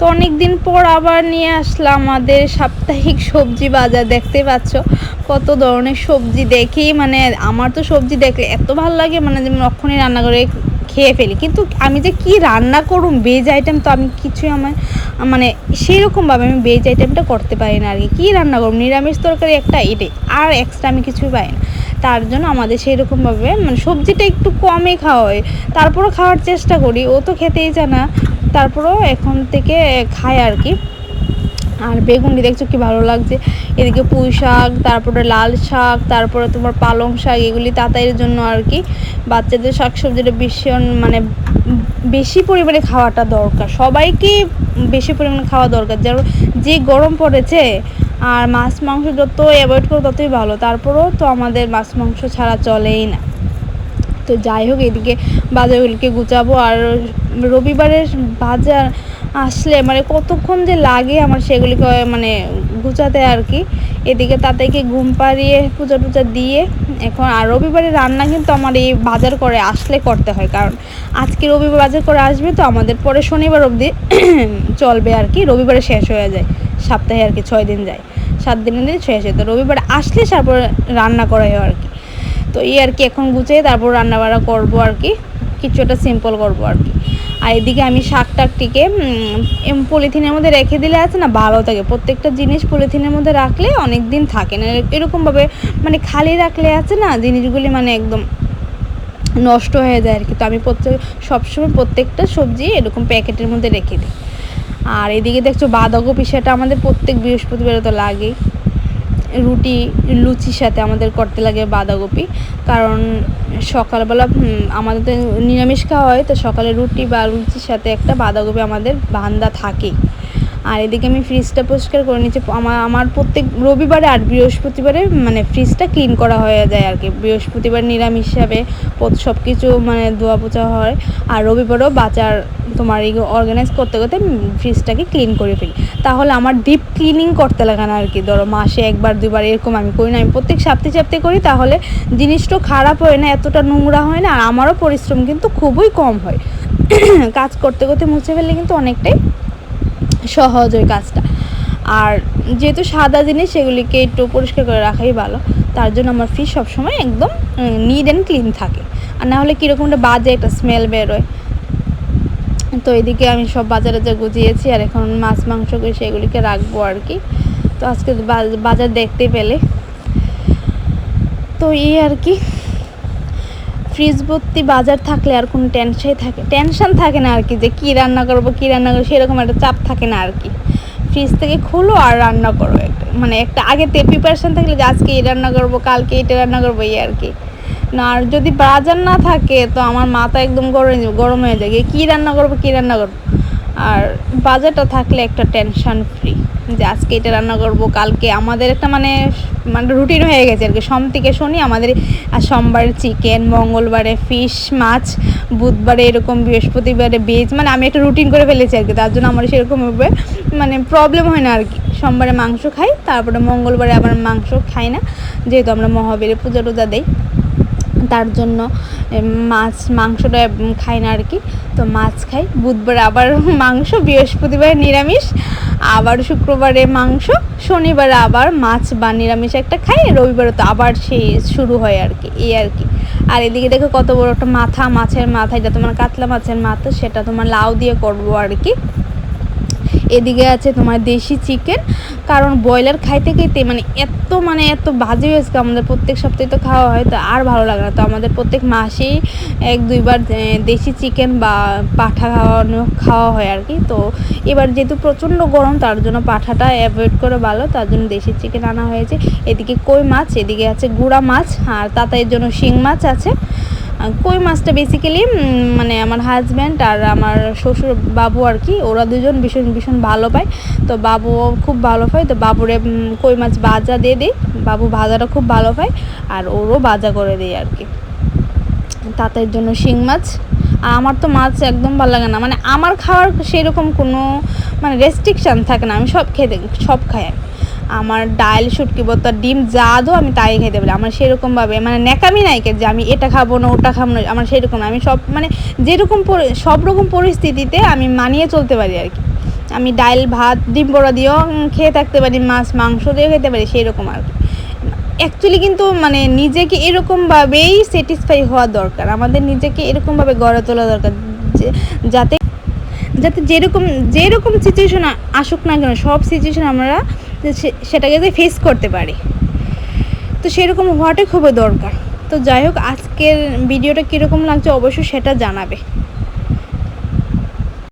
তো অনেক দিন পর আবার নিয়ে আসলাম আমাদের সাপ্তাহিক সবজি বাজার, দেখতে পাচ্ছ? কত ধরনের সবজি দেখি মানে আমার তো সবজি দেখলে এত ভালো লাগে মানে যেমন অক্ষণই রান্না করে খেয়ে ফেলি। কিন্তু আমি যে কি রান্না করুম ভেজ আইটেম তো আমি কিছুই আমার মানে সেরকমভাবে আমি ভেজ আইটেমটা করতে পারি না আর কি কী রান্না করুম? নিরামিষ তরকারি একটা এটাই, আর এক্সট্রা আমি কিছুই পাই না। তার জন্য আমাদের সেই রকমভাবে মানে সবজিটা একটু কমই খাওয়া হয়। তারপরও খাওয়ার চেষ্টা করি, ও তো খেতেই চায় না। তারপরেও এখন থেকে খায় আর কি। আর বেগুনটি দেখছ কি ভালো লাগছে? এদিকে পুঁই শাক, তারপরে লাল শাক, তারপরে তোমার পালং শাক, এগুলি তাতাইয়ের জন্য আর কি। বাচ্চাদের শাক সবজিটা ভীষণ মানে বেশি পরিমাণে খাওয়াটা দরকার। সবাইকে বেশি পরিমাণে খাওয়া দরকার। যেন যে গরম পড়েছে, আর মাছ মাংস যত অ্যাভয়েড করো ততই ভালো। তারপরেও তো আমাদের মাছ মাংস ছাড়া চলেই না। তো যাই হোক, এদিকে বাজারগুলিকে গুছাবো। আর রবিবারের বাজার আসলে মানে কতক্ষণ যে লাগে আমার সেগুলিকে মানে গুছাতে আর কি। এদিকে তাদেরকে ঘুম পাড়িয়ে পূজা টুজা দিয়ে এখন, আর রবিবারে রান্না কিন্তু আমার এই বাজার করে আসলে করতে হয়। কারণ আজকে রবিবার বাজার করে আসবে তো, আমাদের পরে শনিবার অবধি চলবে আর কি। রবিবারে শেষ হয়ে যায়। সপ্তাহে আর কি ছয় দিন যায়। সাত দিনের দিন শেষ হয়। তো রবিবারে আসলে তারপর রান্না করা হয় আর কি। তো এই আর কি এখন গুছিয়ে তারপর রান্না বান্না করব আর কি। কিছু একটা সিম্পল করব আর কি। আর এদিকে আমি শাক টাকটিকে পলিথিনের মধ্যে রেখে দিলে আছে না, ভালো থাকে। প্রত্যেকটা জিনিস পলিথিনের মধ্যে রাখলে অনেক দিন থাকে না। এরকমভাবে মানে খালি রাখলে আছে না, জিনিসগুলি মানে একদম নষ্ট হয়ে যায় আর কি। তো আমি প্রত্যেক, সবসময় প্রত্যেকটা সবজি এরকম প্যাকেটের মধ্যে রেখে দিই। আর এদিকে দেখছ বাঁধাকপি, সেটা আমাদের প্রত্যেক বৃহস্পতিবারে তো লাগেই। রুটি, লুচির সাথে আমাদের করতে লাগে বাঁধাকপি। কারণ সকালবেলা আমাদের তো নিরামিষ খাওয়া হয়, তো সকালে রুটি বা লুচির সাথে একটা বাঁধাকপি আমাদের বান্দা থাকেই। আর এদিকে আমি ফ্রিজটা পরিষ্কার করে নিচ্ছি আমার আমার প্রত্যেক রবিবারে আর বৃহস্পতিবারে মানে ফ্রিজটা ক্লিন করা হয়ে যায় আর কি বৃহস্পতিবার নিরামিষ হিসাবে সব কিছু মানে ধোয়া পোছা হয়। আর রবিবারও বাজার তোমার এই অর্গানাইজ করতে করতে ফ্রিজটাকে ক্লিন করে ফেলি। তাহলে আমার ডিপ ক্লিনিং করতে লাগে না আর কি ধরো মাসে একবার, দুবার এরকম আমি করি না। আমি প্রত্যেক সপ্তাহে সপ্তাহে করি, তাহলে জিনিসটা খারাপ হয় না, এতটা নোংরা হয় না। আর আমারও পরিশ্রম কিন্তু খুবই কম হয়। কাজ করতে করতে মুছে ফেললে কিন্তু অনেকটাই সহজ ওই কাজটা। আর যেহেতু সাদা জিনিস, সেগুলিকে একটু পরিষ্কার করে রাখাই ভালো। তার জন্য আমার ফ্রিজ সবসময় একদম নিট অ্যান্ড ক্লিন থাকে। আর না হলে কীরকমটা বাজে একটা স্মেল বেরোয়। তো এদিকে আমি সব বাজারে যা গুছিয়েছি আর এখন মাছ, মাংস করে সেগুলিকে রাখব আর কি। তো আজকে বাজার দেখতে পেলে। তো এই আর কি। ফ্রিজ ভর্তি বাজার থাকলে আর কোনো টেনশনই থাকে টেনশন থাকে না আর কি যে কী রান্না করব, কী রান্না করব, সেরকম একটা চাপ থাকে না আর কি। ফ্রিজ থেকে খুলো আর রান্না করো একটা মানে একটা আগে তে প্রিপারেশান থাকলে যে আজকে এই রান্না করব, কালকে এটা রান্না করব, এই আর কি। না, আর যদি বাজার না থাকে, তো আমার মাথা একদম গরম গরম হয়ে যায়। কী রান্না করব, কী রান্না করব? আর বাজারটা থাকলে একটা টেনশন ফ্রি যে আজকে এটা রান্না করব, কালকে আমাদের একটা মানে মানে রুটিন হয়ে গেছে আর কি। সোম থেকে শনি আমাদের, আর সোমবারে চিকেন মঙ্গলবারে ফিশ মাছ, বুধবারে এরকম বৃহস্পতিবারে ভেজ মানে আমি একটা রুটিন করে ফেলেছি আর কি। তার জন্য আমার সেরকমভাবে মানে প্রবলেম হয় না আর কি। সোমবারে মাংস খাই, তারপরে মঙ্গলবারে আবার মাংস খাই না। যেহেতু আমরা মহাবীরে পূজা টুজা দেই। তার জন্য মাছ, মাংসটা খাই না আর কি। তো মাছ খাই। বুধবার আবার মাংস, বৃহস্পতিবার নিরামিষ, আবার শুক্রবারে মাংস, শনিবারে আবার মাছ বা নিরামিষ একটা খাই, রবিবারে তো আবার সেই শুরু হয় আর কি, এই আর কি। আর এদিকে দেখো কত বড় একটা মাথা, মাছের মাথা, এটা তোমার কাতলা মাছের মাথা, সেটা তোমার লাউ দিয়ে করব আর কি। এদিকে আছে তোমার দেশি চিকেন কারণ ব্রয়লার খাইতে খাইতে মানে এত মানে এত বাজে হয়েছে আমাদের প্রত্যেক সপ্তাহে তো খাওয়া হয়, তো আর ভালো লাগে না। তো আমাদের প্রত্যেক মাসেই এক দুইবার দেশি চিকেন বা পাঠা খাওয়ানো, খাওয়া হয় আর কি। তো এবার যেহেতু প্রচণ্ড গরম, তার জন্য পাঠাটা অ্যাভয়েড করে ভালো, তার জন্য দেশি চিকেন আনা হয়েছে। এদিকে কই মাছ, এদিকে আছে গুঁড়া মাছ, আর তাতাইয়ের জন্য শিং মাছ আছে। কই মাছটা বেসিক্যালি মানে আমার হাজব্যান্ড আর আমার শ্বশুর বাবু আর কি, ওরা দুজন ভীষণ ভীষণ ভালো পায়। তো বাবু খুব ভালো পায়। তো বাবুরে কই মাছ ভাজা দিয়ে দিই। বাবু ভাজাটা খুব ভালো পায় আর ওরও ভাজা করে দিই আর কি। তাদের জন্য শিং মাছ। আমার তো মাছ একদম ভালো লাগে না। মানে আমার খাওয়ার সেরকম কোনো মানে রেস্ট্রিকশান থাকে না। আমি সব খেতে, সব খাই আমার ডাল শুটকি বোতল ডিম যা দো আমি তাই খেতে পারি। আমার সেরকমভাবে মানে ন্যাকামি নাই যে আমি এটা খাব না, ওটা খাব না, আমার সেরকম। আমি সব মানে যেরকম সব রকম পরিস্থিতিতে আমি মানিয়ে চলতে পারি আর কি। আমি ডাল ভাত, ডিম বড়া দিয়েও খেয়ে থাকতে পারি, মাছ, মাংস দিয়েও খেতে পারি সেই রকম আর কি। অ্যাকচুয়ালি কিন্তু মানে নিজেকে এরকমভাবেই স্যাটিসফাই হওয়া দরকার। আমাদের নিজেকে এরকমভাবে গড়ে তোলা দরকার যাতে যাতে যেরকম যেরকম সিচুয়েশন আসুক না কেন, সব সিচুয়েশন আমরা সেটাকে যদি ফেস করতে পারি। তো সেরকম হওয়াটাই খুবই দরকার। তো যাই হোক, আজকের ভিডিওটা কীরকম লাগছে অবশ্যই সেটা জানাবে।